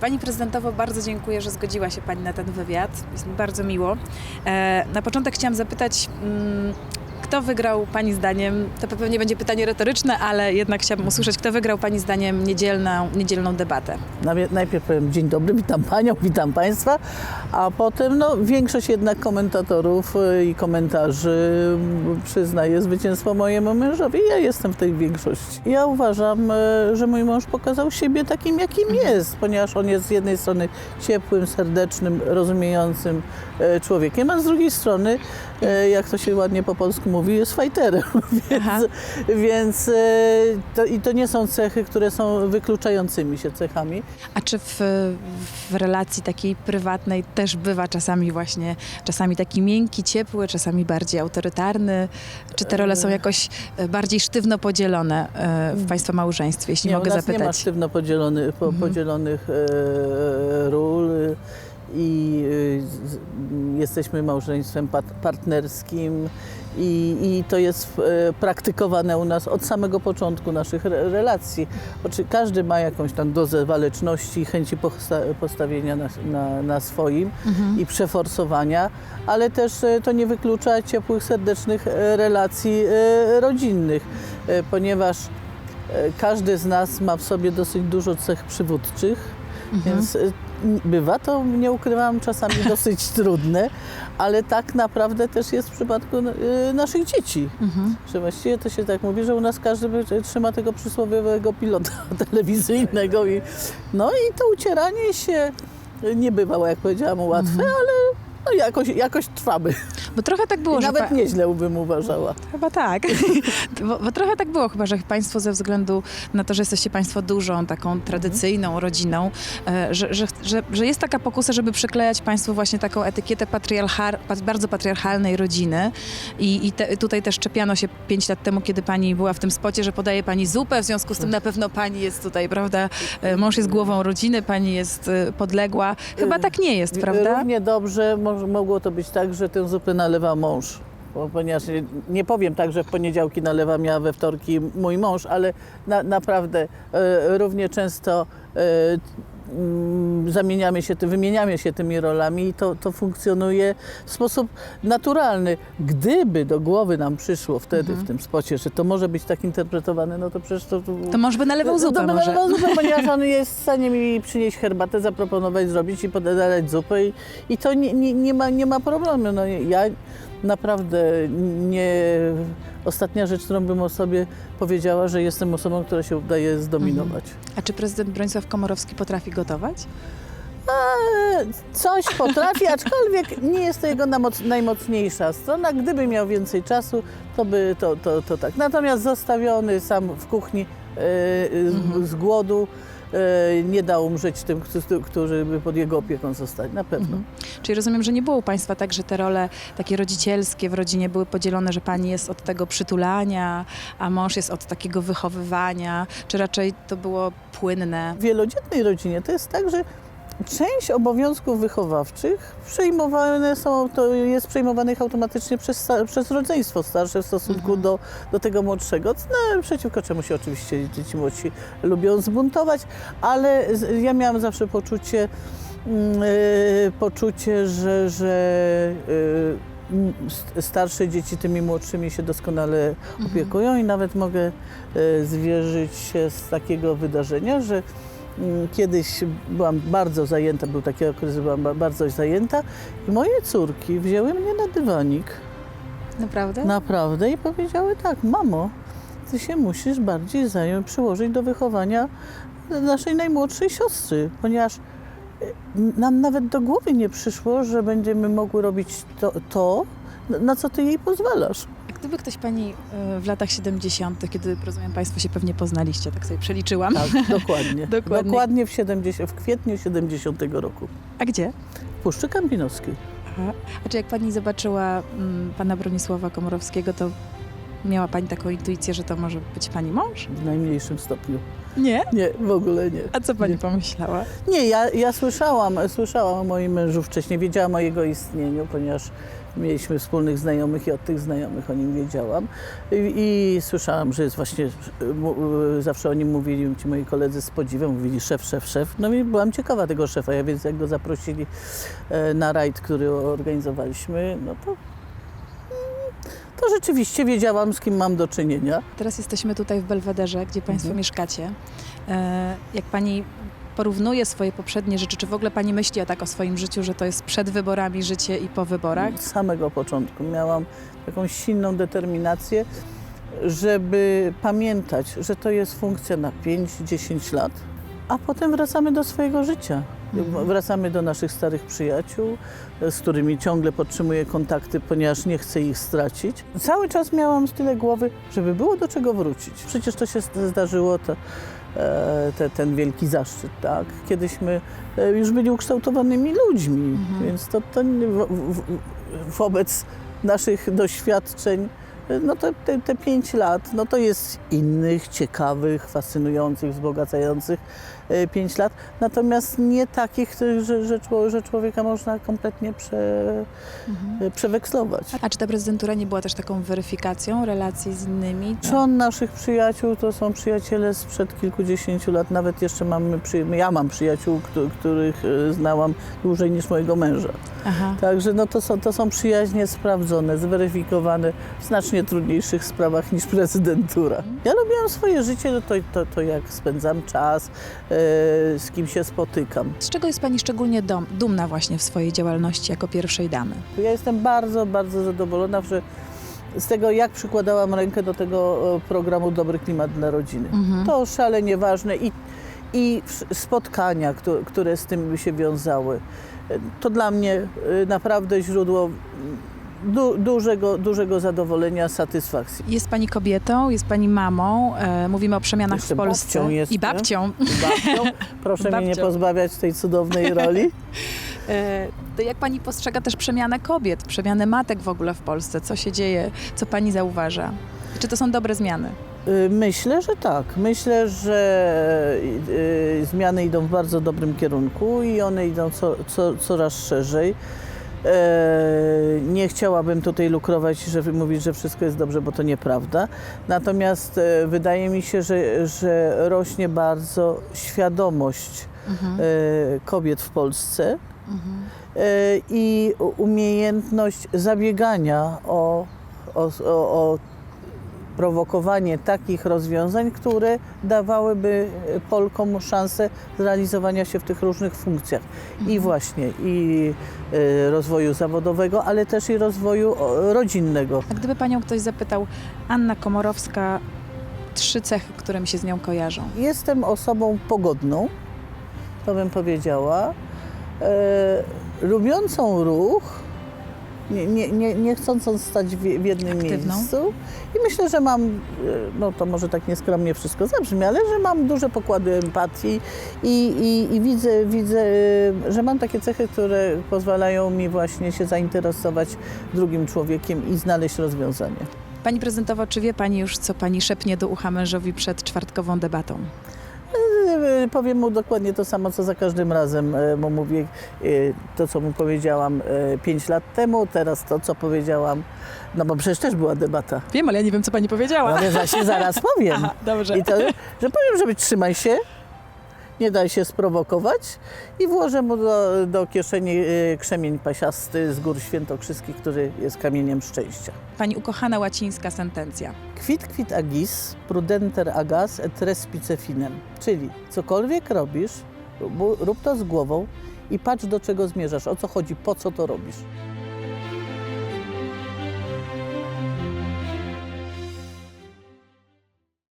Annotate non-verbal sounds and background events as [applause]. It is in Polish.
Pani prezydentowo, bardzo dziękuję, że zgodziła się Pani na ten wywiad. Jest mi bardzo miło. E, na początek chciałam zapytać, mm, kto wygrał Pani zdaniem, to pewnie będzie pytanie retoryczne, ale jednak chciałabym usłyszeć, kto wygrał Pani zdaniem niedzielną, niedzielną debatę. Najpierw powiem dzień dobry, witam Panią, [laughs] witam Państwa, a potem no, większość jednak komentatorów y, i komentarzy mm, przyznaje zwycięstwo mojemu mężowi. Ja jestem w tej większości. Ja uważam, y, że mój mąż pokazał siebie takim, jakim jest, ponieważ on jest z jednej strony ciepłym, serdecznym, rozumiejącym y, człowiekiem, a z drugiej strony, y, jak to się ładnie po polsku mówi, jest fajterem. [laughs] Więc, więc y, to, i to nie są cechy, które są wykluczającymi się cechami. A czy w, w relacji takiej prywatnej też bywa czasami właśnie, czasami taki miękki, ciepły, czasami bardziej autorytarny? Czy te role są jakoś e, bardziej sztywno podzielone e, w Państwa małżeństwie, jeśli nie, mogę u nas nie ma zapytać? sztywno podzielony, po, Mhm. podzielonych e, ról e, i e, jesteśmy małżeństwem partnerskim i, i to jest e, praktykowane u nas od samego początku naszych re, relacji. Oczy, każdy ma jakąś tam dozę waleczności, chęci posta, postawienia na, na, na swoim Mhm. i przeforsowania, ale też e, to nie wyklucza ciepłych, serdecznych e, relacji rodzinnych, ponieważ każdy z nas ma w sobie dosyć dużo cech przywódczych, Mhm. więc n- bywa to, nie ukrywam, czasami [laughs] dosyć trudne, ale tak naprawdę też jest w przypadku e, naszych dzieci. Mhm. Że właściwie to się tak mówi, że u nas każdy by- trzyma tego przysłowiowego pilota [laughs] telewizyjnego i no i to ucieranie się nie bywało, jak powiedziałam, łatwe, Mhm. ale no jakoś, jakoś trwamy. Bo trochę tak było, I że nawet pa- nieźle bym uważała. Chyba tak. [laughs] bo, bo trochę tak było chyba, że Państwo ze względu na to, że jesteście Państwo dużą, taką tradycyjną rodziną, e, że, że, że, że jest taka pokusa, żeby przyklejać Państwu właśnie taką etykietę patriarchar, pat- bardzo patriarchalnej rodziny. I, i te, tutaj też czepiano się pięć lat temu, kiedy Pani była w tym spocie, że podaje Pani zupę, w związku z tym na pewno Pani jest tutaj, prawda? E, Mąż jest głową rodziny, Pani jest e, podległa. Chyba tak nie jest, prawda? Równie dobrze mo- mogło to być tak, że tę zupę nalewa mąż. Bo, ponieważ nie, nie powiem tak, że w poniedziałki nalewam ja, we wtorki mój mąż, ale na, naprawdę e, równie często e, zamieniamy się, ty- wymieniamy się tymi rolami i to, to funkcjonuje w sposób naturalny. Gdyby do głowy nam przyszło wtedy w tym spocie, że to może być tak interpretowane, no to przecież to... To mąż by nalewał zupę to by może. nalewał zupę, [laughs] ponieważ on jest w stanie mi przynieść herbatę, zaproponować, zrobić i podać zupę i, i to nie, nie, nie, ma, nie ma problemu. No, ja naprawdę nie... Ostatnia rzecz, którą bym o sobie powiedziała, że jestem osobą, która się udaje zdominować. A czy prezydent Bronisław Komorowski potrafi gotować? Eee, coś potrafi, [laughs] aczkolwiek nie jest to jego najmocniejsza strona. Gdyby miał więcej czasu, to by to, to, to tak. Natomiast zostawiony sam w kuchni e, z, z głodu, nie dał umrzeć tym, którzy- którzy by pod jego opieką zostali. Na pewno. Mhm. Czyli rozumiem, że nie było u Państwa tak, że te role takie rodzicielskie w rodzinie były podzielone, że Pani jest od tego przytulania, a mąż jest od takiego wychowywania, czy raczej to było płynne? W wielodzietnej rodzinie to jest tak, że część obowiązków wychowawczych przejmowane są, to jest przejmowanych automatycznie przez, przez rodzeństwo starsze w stosunku Mhm. do, do tego młodszego, no, przeciwko czemu się oczywiście dzieci młodsi lubią zbuntować, ale ja miałam zawsze poczucie, mm, y, poczucie, że, że y, st- starsze dzieci tymi młodszymi się doskonale opiekują i nawet mogę y, zwierzyć się z takiego wydarzenia, że Kiedyś byłam bardzo zajęta, był taki okres, że byłam ba- bardzo zajęta i moje córki wzięły mnie na dywanik, Naprawdę? naprawdę, i powiedziały tak, mamo, ty się musisz bardziej zająć, przyłożyć do wychowania naszej najmłodszej siostry, ponieważ y, nam nawet do głowy nie przyszło, że będziemy mogły robić to, to na co ty jej pozwalasz. Gdyby ktoś Pani y, w latach 70., kiedy, rozumiem, Państwo się pewnie poznaliście, tak sobie przeliczyłam. Tak, [laughs] dokładnie. Dokładnie. dokładnie w, 70, w kwietniu 70 roku. A gdzie? W Puszczy Kampinoskiej. Aha. A czy jak Pani zobaczyła mm, Pana Bronisława Komorowskiego, to miała Pani taką intuicję, że to może być Pani mąż? W najmniejszym stopniu. Nie? Nie, w ogóle nie. A co Pani Nie. pomyślała? Nie, ja, ja słyszałam, słyszałam o moim mężu wcześniej, wiedziałam o jego istnieniu, ponieważ Mieliśmy wspólnych znajomych i od tych znajomych o nim wiedziałam. I, i słyszałam, że jest właśnie, mu- zawsze o nim mówili ci moi koledzy z podziwem, mówili szef, szef, szef. No i byłam ciekawa tego szefa, ja więc jak go zaprosili e, na rajd, który organizowaliśmy, no to, to rzeczywiście wiedziałam, z kim mam do czynienia. Teraz jesteśmy tutaj w Belwederze, gdzie Państwo Mhm. mieszkacie. E, Jak Pani porównuje swoje poprzednie rzeczy, czy w ogóle Pani myśli o tak o swoim życiu, że to jest przed wyborami życie i po wyborach? Od samego początku miałam taką silną determinację, żeby pamiętać, że to jest funkcja na 5-10 lat, a potem wracamy do swojego życia. Mhm. Wracamy do naszych starych przyjaciół, z którymi ciągle podtrzymuję kontakty, ponieważ nie chcę ich stracić. Cały czas miałam z tyle głowy, żeby było do czego wrócić. Przecież to się zdarzyło, to, te, ten wielki zaszczyt, tak? Kiedyśmy e, już byli ukształtowanymi ludźmi, Mhm. więc to, to wo- wo- wobec naszych doświadczeń, e, no to te, te pięć lat, no to jest innych, ciekawych, fascynujących, wzbogacających e, pięć lat, natomiast nie takich, że, że, czło- że człowieka można kompletnie prze, Mhm. e, przewekslować. A czy ta prezydentura nie była też taką weryfikacją relacji z innymi? Trzon naszych przyjaciół to są przyjaciele sprzed kilkudziesięciu lat. Nawet jeszcze mamy, przy... ja mam przyjaciół, któ- których e, znałam dłużej niż mojego męża. Aha. Także no to, są, to są przyjaźnie sprawdzone, zweryfikowane w znacznie trudniejszych sprawach niż prezydentura. Ja lubiłam swoje życie, no to, to, to jak spędzam czas, e, z kim się spotykam. Z czego jest Pani szczególnie dumna właśnie w swojej działalności jako pierwszej damy? Ja jestem bardzo, bardzo zadowolona, że z tego, jak przykładałam rękę do tego e, programu Dobry Klimat dla Rodziny. Mhm. To szalenie ważne i, i spotkania, które, z tym się wiązały. E, To dla mnie e, naprawdę źródło du, dużego, dużego zadowolenia, satysfakcji. Jest Pani kobietą, jest Pani mamą, e, mówimy o przemianach Jeszcze w Polsce. babcią jestem. I babcią. I Babcią, proszę mnie nie Babcią. pozbawiać tej cudownej [laughs] roli. E, to jak Pani postrzega też przemianę kobiet, przemianę matek w ogóle w Polsce? Co się dzieje, co Pani zauważa? Czy to są dobre zmiany? Y, Myślę, że tak. Myślę, że y, zmiany idą w bardzo dobrym kierunku i one idą co, co, coraz szerzej. E, Nie chciałabym tutaj lukrować, żeby mówić, że wszystko jest dobrze, bo to nieprawda. Natomiast e, wydaje mi się, że, że rośnie bardzo świadomość Mhm. e, kobiet w Polsce Mhm. i umiejętność zabiegania o, o, o, o prowokowanie takich rozwiązań, które dawałyby Polkom szansę zrealizowania się w tych różnych funkcjach. I właśnie i e, rozwoju zawodowego, ale też i rozwoju rodzinnego. A gdyby Panią ktoś zapytał, Anna Komorowska, trzy cechy, które mi się z nią kojarzą. Jestem osobą pogodną, to bym powiedziała, e, lubiącą ruch, nie, nie, nie, stać w, w jednym Aktywną. miejscu. I myślę, że mam, e, no to może tak nieskromnie wszystko zabrzmi, ale że mam duże pokłady empatii i, i, i widzę, widzę, e, że mam takie cechy, które pozwalają mi właśnie się zainteresować drugim człowiekiem i znaleźć rozwiązanie. Pani prezentowo, czy wie Pani już, co Pani szepnie do ucha mężowi przed czwartkową debatą? E, Powiem mu dokładnie to samo, co za każdym razem e, mu mówię. e, To, co mu powiedziałam 5 lat temu, teraz to, co powiedziałam, no bo przecież też była debata. Wiem, ale ja nie wiem, co Pani powiedziała. Ale właśnie zaraz [laughs] powiem. Aha, dobrze. I to, że powiem, żeby trzymaj się, nie daj się sprowokować i włożę mu do, do kieszeni e, krzemień pasiasty z gór świętokrzyskich, który jest kamieniem szczęścia. Pani ukochana łacińska sentencja. Quid quid agis, prudenter agas et respice finem. Czyli cokolwiek robisz, rób to z głową i patrz do czego zmierzasz, o co chodzi, po co to robisz.